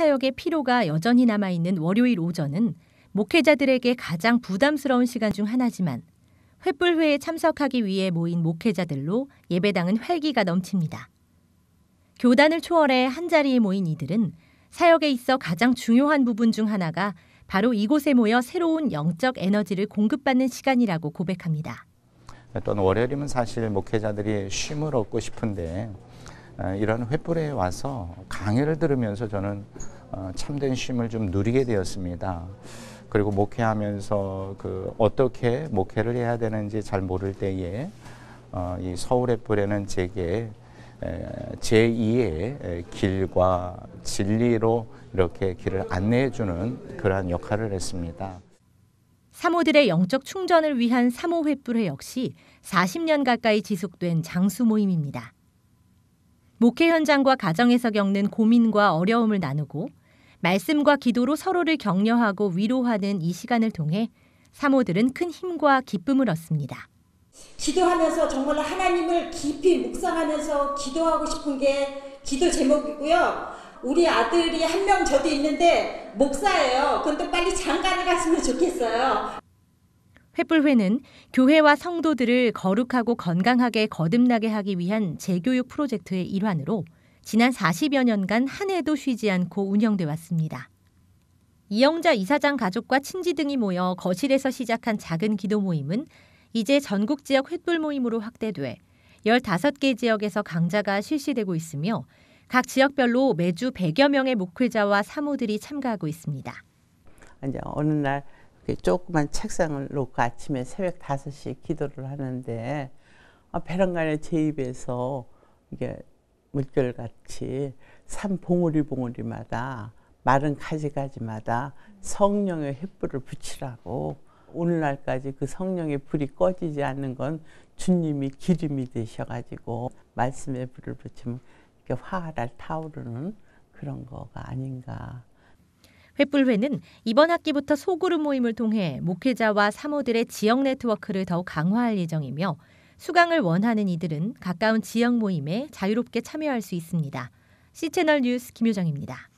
사역의 피로가 여전히 남아있는 월요일 오전은 목회자들에게 가장 부담스러운 시간 중 하나지만 횃불회에 참석하기 위해 모인 목회자들로 예배당은 활기가 넘칩니다. 교단을 초월해 한자리에 모인 이들은 사역에 있어 가장 중요한 부분 중 하나가 바로 이곳에 모여 새로운 영적 에너지를 공급받는 시간이라고 고백합니다. 또 월요일이면 사실 목회자들이 쉼을 얻고 싶은데 어, 이런 횃불에 와서 강의를 들으면서 저는 어, 참된 쉼을 좀 누리게 되었습니다. 그리고 목회하면서 그 어떻게 목회를 해야 되는지 잘 모를 때에 어, 이 서울의 뿔에는 제게 제2의 길과 진리로 이렇게 길을 안내해 주는 그러한 역할을 했습니다. 사모들의 영적 충전을 위한 사모 횃불회 역시 40년 가까이 지속된 장수 모임입니다. 목회 현장과 가정에서 겪는 고민과 어려움을 나누고 말씀과 기도로 서로를 격려하고 위로하는 이 시간을 통해 사모들은 큰 힘과 기쁨을 얻습니다. 기도하면서 정말 하나님을 깊이 묵상하면서 기도하고 싶은 게 기도 제목이고요. 우리 아들이 한 명 저도 있는데 목사예요. 근데 빨리 장가를 갔으면 좋겠어요. 횃불회는 교회와 성도들을 거룩하고 건강하게 거듭나게 하기 위한 재교육 프로젝트의 일환으로 지난 40여 년간 한 해도 쉬지 않고 운영돼 왔습니다. 이영자 이사장 가족과 친지 등이 모여 거실에서 시작한 작은 기도 모임은 이제 전국 지역 횃불 모임으로 확대돼 15개 지역에서 강좌가 실시되고 있으며 각 지역별로 매주 100여 명의 목회자와 사모들이 참가하고 있습니다. 이제 어느 날 조그만 책상을 놓고 아침에 새벽 5시에 기도를 하는데 베란간에 제 입에서 이게 물결같이 산 봉우리 봉우리마다 마른 가지가지마다 성령의 횃불을 붙이라고 오늘날까지 그 성령의 불이 꺼지지 않는 건 주님이 기름이 되셔가지고 말씀의 불을 붙이면 이렇게 화활할 타오르는 그런 거가 아닌가. 횃불회는 이번 학기부터 소그룹 모임을 통해 목회자와 사모들의 지역 네트워크를 더욱 강화할 예정이며 수강을 원하는 이들은 가까운 지역 모임에 자유롭게 참여할 수 있습니다. C채널 뉴스 김효정입니다.